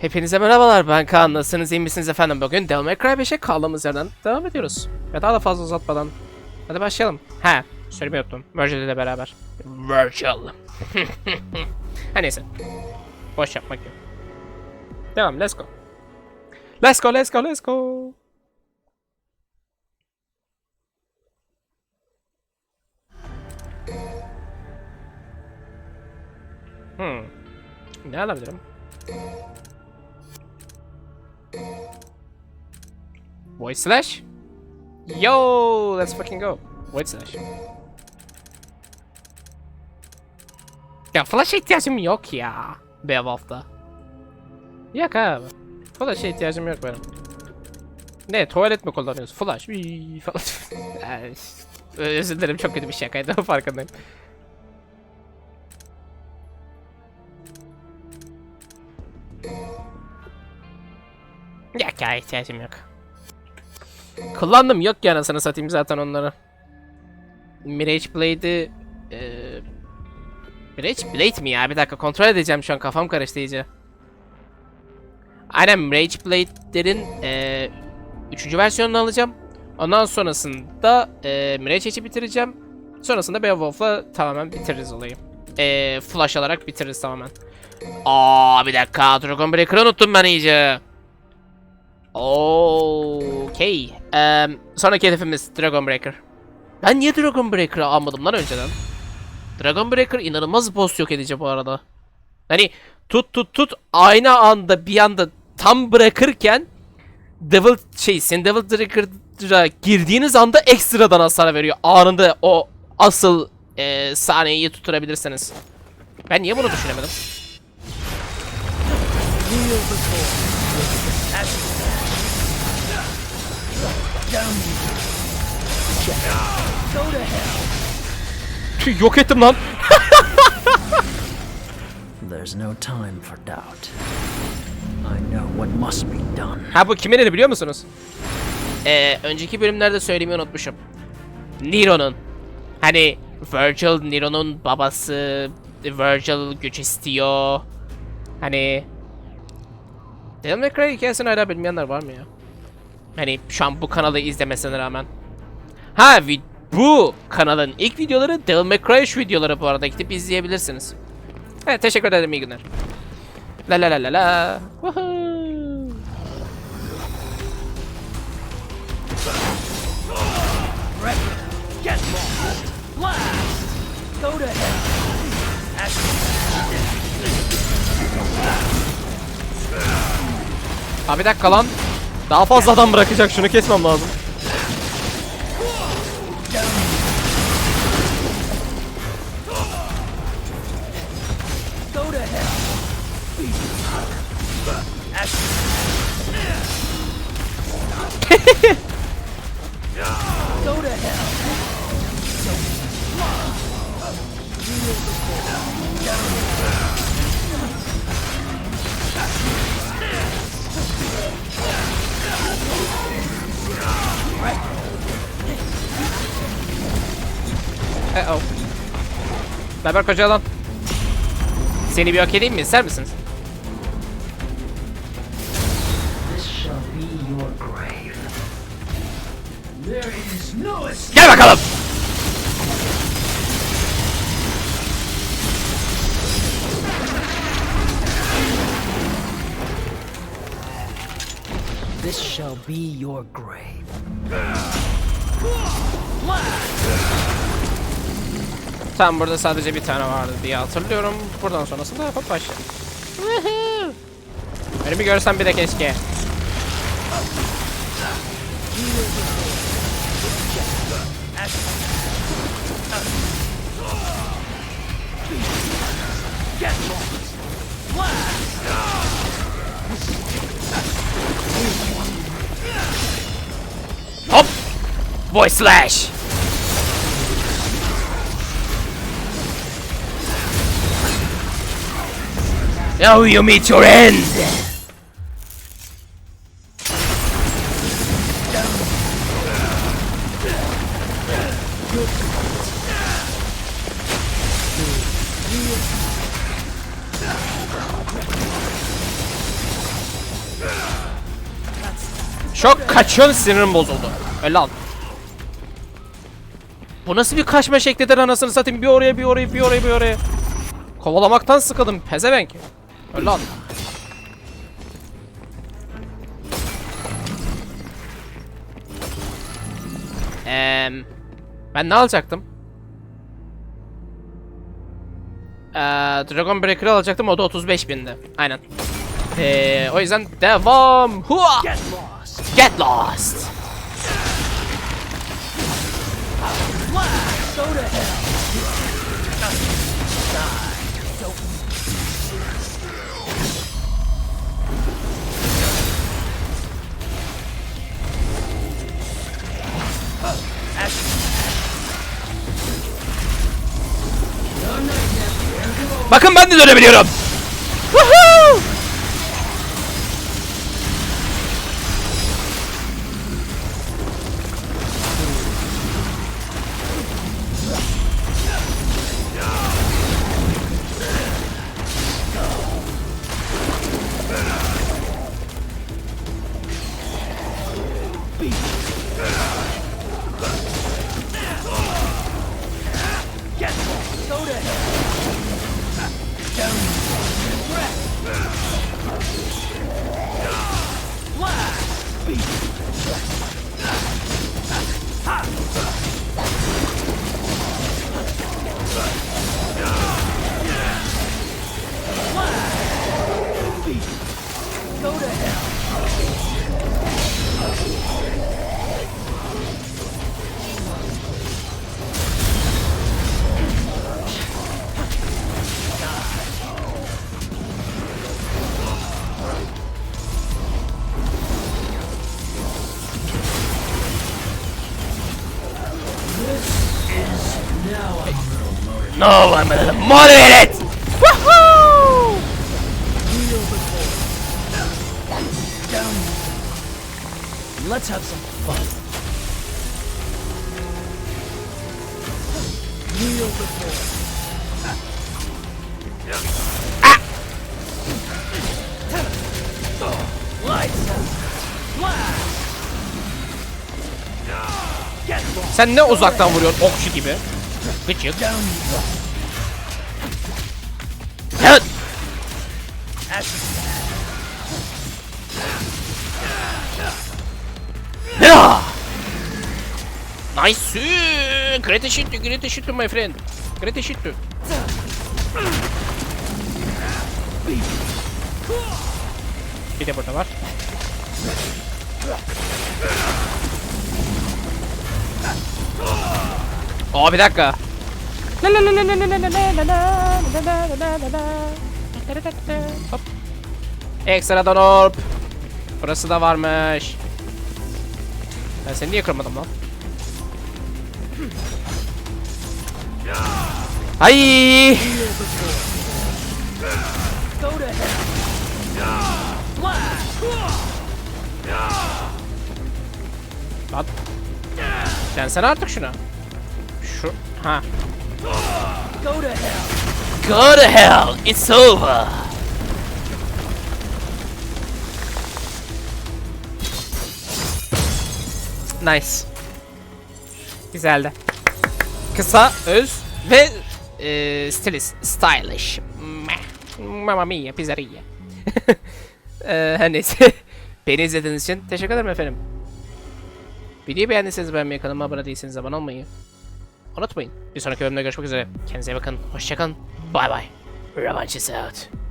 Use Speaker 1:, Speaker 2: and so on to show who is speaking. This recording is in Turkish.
Speaker 1: Hepinize merhabalar ben Kaan. Nasılsınız iyi misiniz efendim? Bugün Devil May Cry 5'e kaldığımız yerden devam ediyoruz. Ve daha da fazla uzatmadan. Hadi başlayalım. He söylemeyi unuttum. Virgil ile beraber. Virgil. Ha neyse. Boş yapmak yok. Devam let's go. Let's go let's go let's go. Hmm. Ne alabilirim? Void slash? Yo, let's fucking go. Void slash. Ya flash'a ihtiyacım yok ya. Beowulf'ta. Yok abi. Flash'a ihtiyacım yok benim. Ne tuvalet mi kullanıyoruz? Flash. Uy, falan. Ay, Özür dilerim çok kötü bir şakaydı farkındayım. Ya ihtiyacım yok. Kullandım yok ya anasını satayım zaten onları. Mirage Blade'i... Eee... Mirage Blade mi ya? Bir dakika kontrol edeceğim şu an kafam karıştı iyice. Aynen Mirage Blade'lerin eee... Üçüncü versiyonunu alacağım. Ondan sonrasında eee Mirage Edge'i bitireceğim. Sonrasında Beowulf'la tamamen bitiririz olayı. Eee flash alarak bitiririz tamamen. Aa bir dakika Dragon Breaker'ı unuttum ben iyice. Okey. Eee, sonraki hedefimiz Dragon Breaker. Ben niye Dragon Breaker'ı almadım lan önceden? Dragon Breaker inanılmaz boss yok edici bu arada. Hani tut tut tut aynı anda bir anda tam bırakırken Devil şey Sin Devil Breaker'a girdiğiniz anda ekstradan hasar veriyor. Anında o asıl eee sahneyi tutturabilirsiniz. Ben niye bunu düşünemedim? Tüh yok ettim lan.
Speaker 2: There's no time for doubt. I know what must be done.
Speaker 1: Ha bu kimin eli biliyor musunuz? Ee, önceki bölümlerde söylemeyi unutmuşum. Nero'nun. Hani Virgil Nero'nun babası. Virgil güç istiyor. Hani Devil May Cry hikayesini hala bilmeyenler var mı ya? Hani şu an bu kanalı izlemesine rağmen. Ha bu kanalın ilk videoları Cry şu videoları bu arada gidip izleyebilirsiniz. Evet teşekkür ederim iyi günler. La la la la la. Woohoo.
Speaker 2: Get!
Speaker 1: Abi bir dakika lan. Daha fazla adam bırakacak şunu kesmem lazım. Naber koca lan? Seni bir edeyim mi? İster misiniz? Gel bakalım.
Speaker 2: This shall be your grave.
Speaker 1: Tam burada sadece bir tane vardı diye hatırlıyorum. Buradan sonrasında yapıp başlayalım. Woohoo! Beni bir görsen bir de keşke. Hop! Voice slash! Now you meet your end! Çok kaçıyorsun sinirim bozuldu. Öyle al. Bu nasıl bir kaçma şeklidir anasını satayım bir oraya bir oraya bir oraya bir oraya. Kovalamaktan sıkıldım pezevenk. Al. Eee ben ne alacaktım? Eee Dragon Breaker'ı alacaktım o da 35 bindi. Aynen. Eee o yüzden devam. Hua!
Speaker 2: Get lost.
Speaker 1: Get lost. Bakın ben de dönebiliyorum. No, motivated. Woohoo!
Speaker 2: Let's have some fun. Kneel before.
Speaker 1: Sen ne uzaktan vuruyorsun okçu gibi? Gıcık. Ya! Nice! Great shit, great shit my friend. Great shit. Bir de burada var. Aa bir dakika. Hop. Ekstra orb. Burası da varmış. Ben seni niye kırmadım lan? Ay!
Speaker 2: Go to hell. Blast.
Speaker 1: Lan. Densene artık şuna. Şu. Ha.
Speaker 2: Go to hell.
Speaker 1: Go to hell. It's over. Nice. Güzeldi. Kısa, öz ve e, stilist, stylish. Mamma mia, pizzeria. e, her neyse. Beni izlediğiniz için teşekkür ederim efendim. Videoyu beğendiyseniz beğenmeyi, kanalıma abone değilseniz abone olmayı unutmayın. Bir sonraki bölümde görüşmek üzere. Kendinize iyi bakın. Hoşçakalın. Bye bye. Revenge is out.